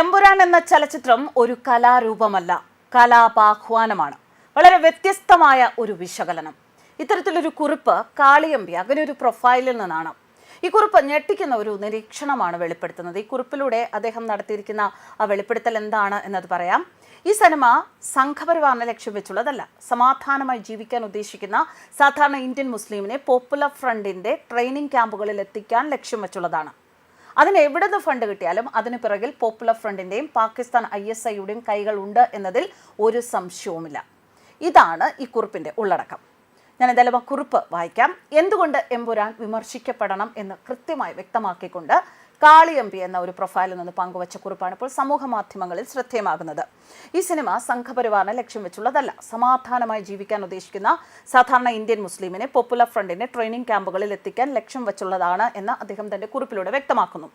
എമ്പുരാൻ എന്ന ചലച്ചിത്രം ഒരു കലാരൂപമല്ല കലാപാഹ്വാനമാണ്. വളരെ വ്യത്യസ്തമായ ഒരു വിശകലനം. ഇത്തരത്തിലൊരു കുറിപ്പ് കാളിയമ്പി അങ്ങനെ ഒരു പ്രൊഫൈലിൽ നിന്നാണ്. ഈ കുറിപ്പ് ഞെട്ടിക്കുന്ന ഒരു നിരീക്ഷണമാണ് വെളിപ്പെടുത്തുന്നത്. ഈ കുറിപ്പിലൂടെ അദ്ദേഹം നടത്തിയിരിക്കുന്ന ആ വെളിപ്പെടുത്തൽ എന്താണ് എന്നത് പറയാം. ഈ സിനിമ സംഘപരിവാറിനെ ലക്ഷ്യം വെച്ചുള്ളതല്ല സമാധാനമായി ജീവിക്കാൻ ഉദ്ദേശിക്കുന്ന സാധാരണ ഇന്ത്യൻ മുസ്ലിമിനെ പോപ്പുലർ ഫ്രണ്ടിന്റെ ട്രെയിനിങ് ക്യാമ്പുകളിൽ എത്തിക്കാൻ ലക്ഷ്യം വെച്ചുള്ളതാണ്. അതിന് എവിടെ നിന്ന് ഫണ്ട് കിട്ടിയാലും അതിന് പിറകിൽ പോപ്പുലർ ഫ്രണ്ടിന്റെയും പാകിസ്ഥാൻ ഐ എസ് ഐയുടെയും കൈകൾ ഉണ്ട് എന്നതിൽ ഒരു സംശയവുമില്ല. ഇതാണ് ഈ കുറിപ്പിന്റെ ഉള്ളടക്കം. ഞാൻ എന്തായാലും ആ കുറിപ്പ് വായിക്കാം. എന്തുകൊണ്ട് എമ്പുരാൻ വിമർശിക്കപ്പെടണം എന്ന് കൃത്യമായി വ്യക്തമാക്കിക്കൊണ്ട് കാളിയമ്പി എന്ന ഒരു പ്രൊഫൈലിൽ നിന്ന് പങ്കുവച്ച കുറിപ്പാണ് ഇപ്പോൾ സമൂഹ മാധ്യമങ്ങളിൽ ശ്രദ്ധേയമാകുന്നത്. ഈ സിനിമ സംഘപരിവാറിനെ ലക്ഷ്യം വെച്ചുള്ളതല്ല സമാധാനമായി ജീവിക്കാൻ ഉദ്ദേശിക്കുന്ന സാധാരണ ഇന്ത്യൻ മുസ്ലിമിനെ പോപ്പുലർ ഫ്രണ്ടിന്റെ ട്രെയിനിങ് ക്യാമ്പുകളിൽ എത്തിക്കാൻ ലക്ഷ്യം വെച്ചുള്ളതാണ് എന്ന് അദ്ദേഹം തന്റെ കുറിപ്പിലൂടെ വ്യക്തമാക്കുന്നു.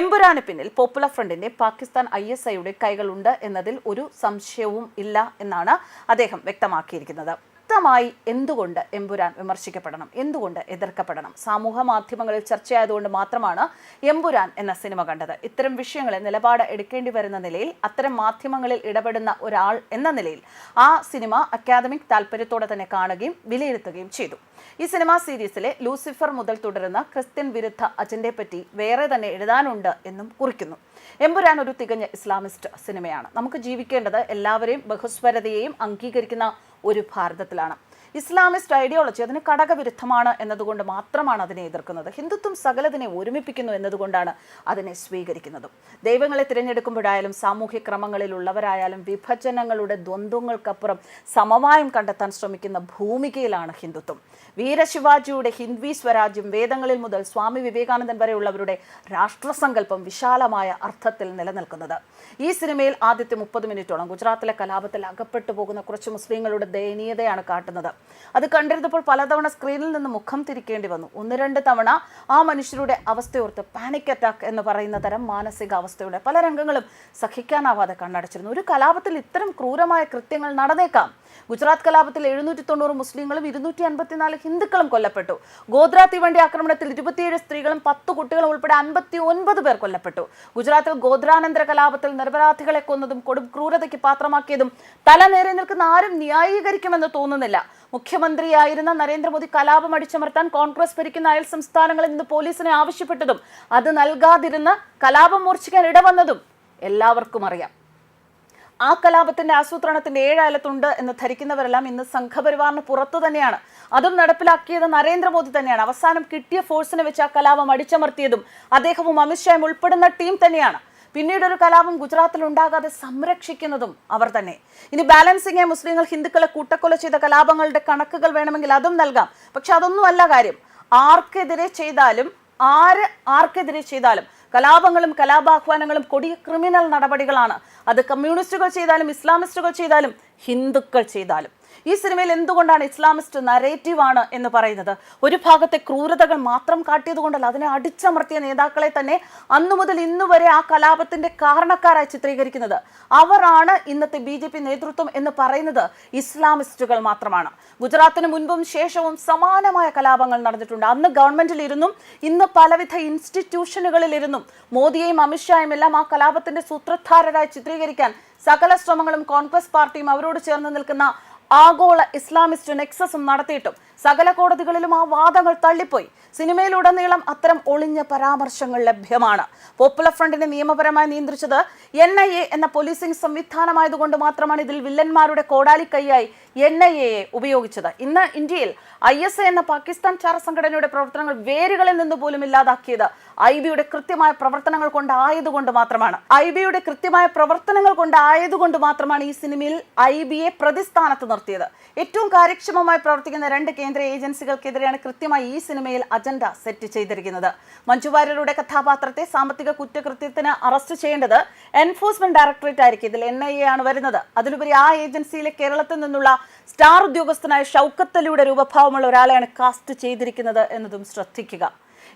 എമ്പുരാന് പിന്നിൽ പോപ്പുലർ ഫ്രണ്ടിന്റെ പാകിസ്ഥാൻ ഐ എസ് ഐയുടെ കൈകളുണ്ട് എന്നതിൽ ഒരു സംശയവും ഇല്ല എന്നാണ് അദ്ദേഹം വ്യക്തമാക്കിയിരിക്കുന്നത്. വ്യക്തമായി എന്തുകൊണ്ട് എമ്പുരാൻ വിമർശിക്കപ്പെടണം? എന്തുകൊണ്ട് എതിർക്കപ്പെടണം? സമൂഹ മാധ്യമങ്ങളിൽ ചർച്ചയായതുകൊണ്ട് മാത്രമാണ് എമ്പുരാൻ എന്ന സിനിമ കണ്ടത്. ഇത്തരം വിഷയങ്ങളിൽ നിലപാട് എടുക്കേണ്ടി വരുന്ന നിലയിൽ അത്തരം മാധ്യമങ്ങളിൽ ഇടപെടുന്ന ഒരാൾ എന്ന നിലയിൽ ആ സിനിമ അക്കാദമിക് താല്പര്യത്തോടെ തന്നെ കാണുകയും വിലയിരുത്തുകയും ചെയ്തു. ഈ സിനിമാ സീരീസിലെ ലൂസിഫർ മുതൽ തുടരുന്ന ക്രിസ്ത്യൻ വിരുദ്ധ അജണ്ടയെപ്പറ്റി വേറെ തന്നെ എഴുതാനുണ്ട് എന്നും കുറിക്കുന്നു. എമ്പുരാൻ ഒരു തികഞ്ഞ ഇസ്ലാമിസ്റ്റ് സിനിമയാണ്. നമുക്ക് ജീവിക്കേണ്ടത് എല്ലാവരെയും ബഹുസ്വരതയെയും അംഗീകരിക്കുന്ന ഒരു ഭാരതത്തിലാണ്. ഇസ്ലാമിസ്റ്റ് ഐഡിയോളജി അതിന് കടകവിരുദ്ധമാണ് എന്നതുകൊണ്ട് മാത്രമാണ് അതിനെ എതിർക്കുന്നത്. ഹിന്ദുത്വം സകലതിനെ ഒരുമിപ്പിക്കുന്നു എന്നതുകൊണ്ടാണ് അതിനെ സ്വീകരിക്കുന്നതും. ദൈവങ്ങളെ തിരഞ്ഞെടുക്കുമ്പോഴായാലും സാമൂഹ്യ ക്രമങ്ങളിലുള്ളവരായാലും വിഭജനങ്ങളുടെ ദ്വന്ദ്വങ്ങൾക്കപ്പുറം സമവായം കണ്ടെത്താൻ ശ്രമിക്കുന്ന ഭൂമികയിലാണ് ഹിന്ദുത്വം. വീരശിവാജിയുടെ ഹിന്ദി സ്വരാജ്യം വേദങ്ങളിൽ മുതൽ സ്വാമി വിവേകാനന്ദൻ വരെയുള്ളവരുടെ രാഷ്ട്രസങ്കല്പം വിശാലമായ അർത്ഥത്തിൽ നിലനിൽക്കുന്നത്. ഈ സിനിമയിൽ ആദ്യത്തെ മുപ്പത് മിനിറ്റോളം ഗുജറാത്തിലെ കലാപത്തിൽ അകപ്പെട്ടു പോകുന്ന കുറച്ച് മുസ്ലിങ്ങളുടെ ദയനീയതയാണ് കാട്ടുന്നത്. അത് കണ്ടിരുന്നപ്പോൾ പലതവണ സ്ക്രീനിൽ നിന്ന് മുഖം തിരിക്കേണ്ടി വന്നു. ഒന്ന് രണ്ട് തവണ ആ മനുഷ്യരുടെ അവസ്ഥയോർത്ത് പാനിക് അറ്റാക്ക് എന്ന് പറയുന്ന തരം മാനസികാവസ്ഥയുടെ പല രംഗങ്ങളും സഹിക്കാനാവാതെ കണ്ണടച്ചിരുന്നു. ഒരു കലാപത്തിൽ ഇത്തരം ക്രൂരമായ കൃത്യങ്ങൾ നടന്നേക്കാം. ഗുജറാത്ത് കലാപത്തിൽ എഴുന്നൂറ്റി തൊണ്ണൂറ് മുസ്ലിങ്ങളും ഇരുന്നൂറ്റി അൻപത്തിനാല് ഹിന്ദുക്കളും കൊല്ലപ്പെട്ടു. ഗോദ്ര തീവണ്ടി ആക്രമണത്തിൽ ഇരുപത്തിയേഴ് സ്ത്രീകളും പത്ത് കുട്ടികളും ഉൾപ്പെടെ അൻപത്തി ഒൻപത് പേർ കൊല്ലപ്പെട്ടു. ഗുജറാത്തിൽ ഗോദ്രാനന്തര കലാപത്തിൽ നിരപരാധികളെ കൊന്നതും കൊടും ക്രൂരതയ്ക്ക് പാത്രമാക്കിയതും തല നേരെ നിൽക്കുന്ന ആരും ന്യായീകരിക്കുമെന്ന് തോന്നുന്നില്ല. മുഖ്യമന്ത്രിയായിരുന്ന നരേന്ദ്രമോദി കലാപം അടിച്ചമർത്താൻ കോൺഗ്രസ് ഭരിക്കുന്ന അയൽ സംസ്ഥാനങ്ങളിൽ നിന്ന് പോലീസിനെ ആവശ്യപ്പെട്ടതും അത് നൽകാതിരുന്ന് കലാപം മൂർച്ഛിക്കാൻ ഇടവന്നതും എല്ലാവർക്കും അറിയാം. ആ കലാപത്തിന്റെ ആസൂത്രണത്തിന്റെ ഏഴാലത്തുണ്ട് എന്ന് ധരിക്കുന്നവരെല്ലാം ഇന്ന് സംഘപരിവാറിന് പുറത്തു തന്നെയാണ്. അതും നടപ്പിലാക്കിയത് നരേന്ദ്രമോദി തന്നെയാണ്. അവസാനം കിട്ടിയ ഫോഴ്സിനെ വെച്ച് ആ കലാപം അടിച്ചമർത്തിയതും അദ്ദേഹവും അമിത്ഷായും ഉൾപ്പെടുന്ന ടീം തന്നെയാണ്. പിന്നീട് ഒരു കലാപം ഗുജറാത്തിൽ ഉണ്ടാകാതെ സംരക്ഷിക്കുന്നതും അവർ തന്നെ. ഇനി ബാലൻസിംഗ് മുസ്ലിങ്ങൾ ഹിന്ദുക്കളെ കൂട്ടക്കൊല ചെയ്ത കലാപങ്ങളുടെ കണക്കുകൾ വേണമെങ്കിൽ അതും നൽകാം. പക്ഷെ അതൊന്നുമല്ല കാര്യം. ആർക്കെതിരെ ചെയ്താലും ആര് ആർക്കെതിരെ ചെയ്താലും കലാപങ്ങളും കലാപാഹ്വാനങ്ങളും കൊടിയ ക്രിമിനൽ നടപടികളാണ്. അത് കമ്മ്യൂണിസ്റ്റുകൾ ചെയ്താലും ഇസ്ലാമിസ്റ്റുകൾ ചെയ്താലും ഹിന്ദുക്കൾ ചെയ്താലും. ഈ സിനിമയിൽ എന്തുകൊണ്ടാണ് ഇസ്ലാമിസ്റ്റ് നരേറ്റീവ് ആണ് എന്ന് പറയുന്നത്? ഒരു ഭാഗത്തെ ക്രൂരതകൾ മാത്രം കാട്ടിയത് കൊണ്ടല്ല അതിനെ അടിച്ചമർത്തിയ നേതാക്കളെ തന്നെ അന്നു മുതൽ ഇന്നു വരെ ആ കലാപത്തിന്റെ കാരണക്കാരായി ചിത്രീകരിക്കുന്നത്. അവരാണ് ഇന്നത്തെ ബി നേതൃത്വം എന്ന് പറയുന്നത് ഇസ്ലാമിസ്റ്റുകൾ മാത്രമാണ്. ഗുജറാത്തിന് മുൻപും ശേഷവും സമാനമായ കലാപങ്ങൾ നടന്നിട്ടുണ്ട്. അന്ന് ഗവൺമെന്റിലിരുന്നും ഇന്ന് പലവിധ ഇൻസ്റ്റിറ്റ്യൂഷനുകളിലിരുന്നും മോദിയെയും അമിത്ഷായും എല്ലാം ആ കലാപത്തിന്റെ സൂത്രധാരരായി ചിത്രീകരിക്കാൻ സകല ശ്രമങ്ങളും കോൺഗ്രസ് പാർട്ടിയും അവരോട് ചേർന്ന് നിൽക്കുന്ന ആഗോള ഇസ്ലാമിസ്റ്റ് നെക്സസും നടത്തിയിട്ടും സകല കോടതികളിലും ആ വാദങ്ങൾ തള്ളിപ്പോയി. സിനിമയിലുടനീളം അത്തരം ഒളിഞ്ഞ പരാമർശങ്ങൾ ലഭ്യമാണ്. പോപ്പുലർ ഫ്രണ്ടിനെ നിയമപരമായി നിയന്ത്രിച്ചത് എൻ ഐ എ എന്ന പോലീസിംഗ് സംവിധാനമായതുകൊണ്ട് മാത്രമാണ് ഇതിൽ വില്ലന്മാരുടെ കോടാലിക്കൈയായി എൻ ഐ എയെ ഉപയോഗിച്ചത്. ഇന്ന് ഇന്ത്യയിൽ ഐ എസ് എ എന്ന പാകിസ്ഥാൻ ചാര സംഘടനയുടെ പ്രവർത്തനങ്ങൾ വേരുകളിൽ നിന്ന് പോലും ഇല്ലാതാക്കിയത് ഐ ബിയുടെ കൃത്യമായ പ്രവർത്തനങ്ങൾ കൊണ്ട് ആയതുകൊണ്ട് മാത്രമാണ്. ഐ ബിയുടെ കൃത്യമായ പ്രവർത്തനങ്ങൾ കൊണ്ട് ആയതുകൊണ്ട് മാത്രമാണ് ഈ സിനിമയിൽ ഐ ബിയെ പ്രതിസ്ഥാനത്ത് നിർത്തിയത്. ഏറ്റവും കാര്യക്ഷമമായി പ്രവർത്തിക്കുന്ന രണ്ട് കേന്ദ്ര ഏജൻസികൾക്കെതിരെയാണ് കൃത്യമായി ഈ സിനിമയിൽ അജണ്ട സെറ്റ് ചെയ്തിരിക്കുന്നത്. മഞ്ജുവാര്യരുടെ കഥാപാത്രത്തെ സാമ്പത്തിക കുറ്റകൃത്യത്തിന് അറസ്റ്റ് ചെയ്യേണ്ടത് എൻഫോഴ്സ്മെന്റ് ഡയറക്ടറേറ്റ് ആയിരിക്കും. ഇതിൽ എൻ ഐ എ ആണ് വരുന്നത്. അതിലുപരി ആ ഏജൻസിയിലെ കേരളത്തിൽ നിന്നുള്ള സ്റ്റാർ ഉദ്യോഗസ്ഥനായ ഷൗക്കത്തലിയുടെ രൂപഭാവമുള്ള ഒരാളെയാണ് കാസ്റ്റ് ചെയ്തിരിക്കുന്നത് എന്നതും ശ്രദ്ധിക്കുക.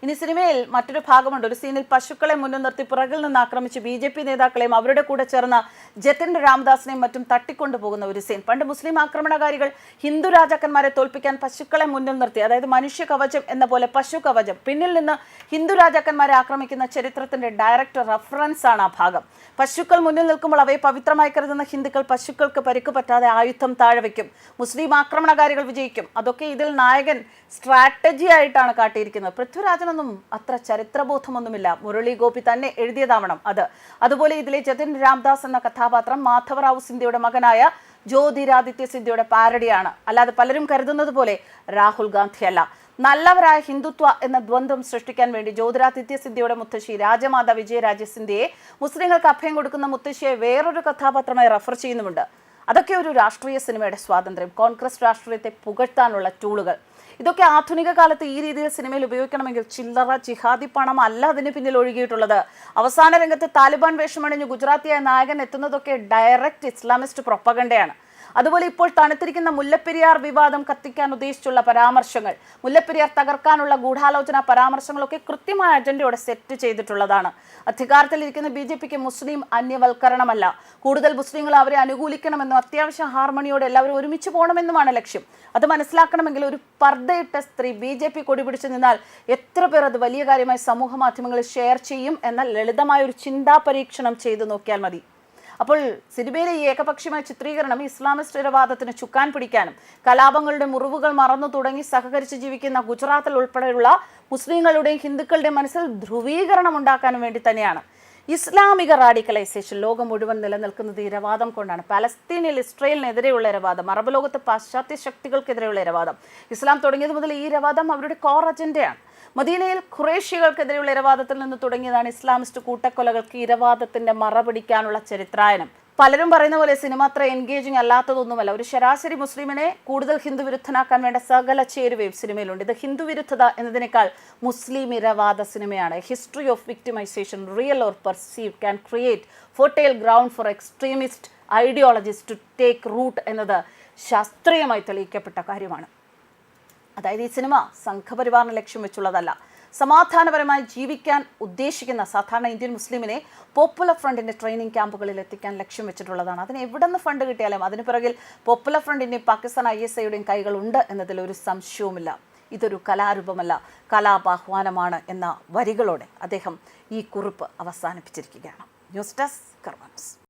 ഇനി സിനിമയിൽ മറ്റൊരു ഭാഗമുണ്ട്. ഒരു സീനിൽ പശുക്കളെ മുന്നിൽ നിർത്തി പുറകിൽ നിന്ന് ആക്രമിച്ച് ബി ജെ പി നേതാക്കളെയും അവരുടെ കൂടെ ചേർന്ന ജതിൻ രാംദാസിനെയും മറ്റും തട്ടിക്കൊണ്ടുപോകുന്ന ഒരു സീൻ. പണ്ട് മുസ്ലിം ആക്രമണകാരികൾ ഹിന്ദു രാജാക്കന്മാരെ തോൽപ്പിക്കാൻ പശുക്കളെ മുന്നിൽ നിർത്തി അതായത് മനുഷ്യ കവചം എന്ന പോലെ പശു കവചം. പിന്നിൽ നിന്ന് ഹിന്ദു രാജാക്കന്മാരെ ആക്രമിക്കുന്ന ചരിത്രത്തിന്റെ ഡയറക്ടർ റഫറൻസ് ആണ് ആ ഭാഗം. പശുക്കൾ മുന്നിൽ നിൽക്കുമ്പോൾ അവയെ പവിത്രമായി കരുതുന്ന ഹിന്ദുക്കൾ പശുക്കൾക്ക് പരിക്ക് പറ്റാതെ ആയുധം താഴെ വയ്ക്കും. മുസ്ലിം ആക്രമണകാരികൾ വിജയിക്കും. അതൊക്കെ ഇതിൽ നായകൻ സ്ട്രാറ്റജി ആയിട്ടാണ് കാട്ടിയിരിക്കുന്നത്. പൃഥ്വിരാജനൊന്നും അത്ര ചരിത്രബോധമൊന്നുമില്ല. മുരളി ഗോപി തന്നെ എഴുതിയതാവണം അത്. അതുപോലെ ഇതിലെ ജതിൻ രാംദാസ് എന്ന കഥാപാത്രം മാധവറാവു സിന്ധ്യയുടെ മകനായ ജ്യോതിരാദിത്യ സിന്ധ്യയുടെ പാരഡിയാണ് അല്ലാതെ പലരും കരുതുന്നത് പോലെ രാഹുൽ ഗാന്ധി അല്ല നല്ലവരായ ഹിന്ദുത്വ എന്ന ദ്വന്ദ്വം സൃഷ്ടിക്കാൻ വേണ്ടി ജ്യോതിരാദിത്യ സിന്ധ്യയുടെ മുത്തശ്ശി രാജമാതാ വിജയരാജ സിന്ധ്യയെ മുസ്ലിങ്ങൾക്ക് അഭയം കൊടുക്കുന്ന മുത്തശ്ശിയെ വേറൊരു കഥാപാത്രമായി റെഫർ ചെയ്യുന്നുമുണ്ട്. അതൊക്കെ ഒരു രാഷ്ട്രീയ സിനിമയുടെ സ്വാതന്ത്ര്യം. കോൺഗ്രസ് രാഷ്ട്രീയത്തെ പുകഴ്ത്താനുള്ള ടൂളുകൾ. ഇതൊക്കെ ആധുനിക കാലത്ത് ഈ രീതിയിൽ സിനിമയിൽ ഉപയോഗിക്കണമെങ്കിൽ ചില്ലറ ജിഹാദി പണം അല്ല അതിന് പിന്നിൽ ഒഴുകിയിട്ടുള്ളത്. അവസാന രംഗത്ത് താലിബാൻ വേഷമണിഞ്ഞ് ഗുജറാത്തിയായ നായകൻ എത്തുന്നതൊക്കെ ഡയറക്റ്റ് ഇസ്ലാമിസ്റ്റ് പ്രൊപ്പഗണ്ടയാണ്. അതുപോലെ ഇപ്പോൾ തണുത്തിരിക്കുന്ന മുല്ലപ്പെരിയാർ വിവാദം കത്തിക്കാൻ ഉദ്ദേശിച്ചുള്ള പരാമർശങ്ങൾ. മുല്ലപ്പെരിയാർ തകർക്കാനുള്ള ഗൂഢാലോചന പരാമർശങ്ങളൊക്കെ കൃത്യമായ അജണ്ടയോടെ സെറ്റ് ചെയ്തിട്ടുള്ളതാണ്. അധികാരത്തിലിരിക്കുന്ന ബി ജെ പിക്ക് മുസ്ലിം അന്യവൽക്കരണമല്ല. കൂടുതൽ മുസ്ലിങ്ങൾ അവരെ അനുകൂലിക്കണമെന്നും അത്യാവശ്യം ഹാർമണിയോടെ എല്ലാവരും ഒരുമിച്ച് പോകണമെന്നുമാണ് ലക്ഷ്യം. അത് മനസ്സിലാക്കണമെങ്കിൽ ഒരു പർദ്ദയിട്ട സ്ത്രീ ബി ജെ പി കൊടി പിടിച്ചു നിന്നാൽ എത്ര പേർ അത് വലിയ കാര്യമായി സമൂഹ മാധ്യമങ്ങളിൽ ഷെയർ ചെയ്യും എന്ന ലളിതമായ ഒരു ചിന്താ പരീക്ഷണം ചെയ്തു നോക്കിയാൽ മതി. അപ്പോൾ സിനിമയിലെ ഈ ഏകപക്ഷീയമായ ചിത്രീകരണം ഇസ്ലാമിസ്റ്റ് ഇരവാദത്തിന് ചുക്കാൻ പിടിക്കാനും കലാപങ്ങളുടെ മുറിവുകൾ മറന്നു തുടങ്ങി സഹകരിച്ച് ജീവിക്കുന്ന ഗുജറാത്തിൽ ഉൾപ്പെടെയുള്ള മുസ്ലിങ്ങളുടെയും ഹിന്ദുക്കളുടെയും മനസ്സിൽ ധ്രുവീകരണം ഉണ്ടാക്കാനും വേണ്ടി തന്നെയാണ്. ഇസ്ലാമിക റാഡിക്കലൈസേഷൻ ലോകം മുഴുവൻ നിലനിൽക്കുന്നത് ഇരവാദം കൊണ്ടാണ്. പലസ്തീനിൽ ഇസ്രയേലിനെതിരെയുള്ള ഇരവാദം അറബ് ലോകത്ത് പാശ്ചാത്യ ശക്തികൾക്കെതിരെയുള്ള ഇരവാദം. ഇസ്ലാം തുടങ്ങിയത് മുതൽ ഈ ഇരവാദം അവരുടെ കോർ അജണ്ടയാണ്. മദീനയിൽ ഖുറേഷികൾക്കെതിരെയുള്ള ഇരവാദത്തിൽ നിന്ന് തുടങ്ങിയതാണ് ഇസ്ലാമിസ്റ്റ് കൂട്ടക്കൊലകൾക്ക് ഇരവാദത്തിന്റെ മറപിടിക്കാനുള്ള ചരിത്രായനം. പലരും പറയുന്ന പോലെ സിനിമ അത്ര എൻഗേജിങ് അല്ലാത്തതൊന്നുമല്ല. ഒരു ശരാശരി മുസ്ലിമിനെ കൂടുതൽ ഹിന്ദു വിരുദ്ധനാക്കാൻ വേണ്ട സകല ചേരുവയും സിനിമയിലുണ്ട്. ഇത് ഹിന്ദു വിരുദ്ധത എന്നതിനേക്കാൾ മുസ്ലിം ഇരവാദ സിനിമയാണ്. History of victimisation real or perceive can create fertile ground for extremist ideologist to take root എന്നത് ശാസ്ത്രീയമായി തെളിയിക്കപ്പെട്ട കാര്യമാണ്. അതായത് ഈ സിനിമ സംഘപരിവാറിന് ലക്ഷ്യം വെച്ചുള്ളതല്ല. സമാധാനപരമായി ജീവിക്കാൻ ഉദ്ദേശിക്കുന്ന സാധാരണ ഇന്ത്യൻ മുസ്ലിമിനെ പോപ്പുലർ ഫ്രണ്ടിന്റെ ട്രെയിനിങ് ക്യാമ്പുകളിൽ എത്തിക്കാൻ ലക്ഷ്യം വെച്ചിട്ടുള്ളതാണ്. അതിന് എവിടെ നിന്ന് ഫണ്ട് കിട്ടിയാലും അതിന് പിറകിൽ പോപ്പുലർ ഫ്രണ്ടിന്റെയും പാകിസ്ഥാൻ ഐ എസ് ഐയുടെയും ഉണ്ട് എന്നതിൽ ഒരു സംശയവുമില്ല. ഇതൊരു കലാരൂപമല്ല കലാപാഹ്വാനമാണ് എന്ന വരികളോടെ അദ്ദേഹം ഈ കുറിപ്പ് അവസാനിപ്പിച്ചിരിക്കുകയാണ്. News desk കർമ്മൻസ്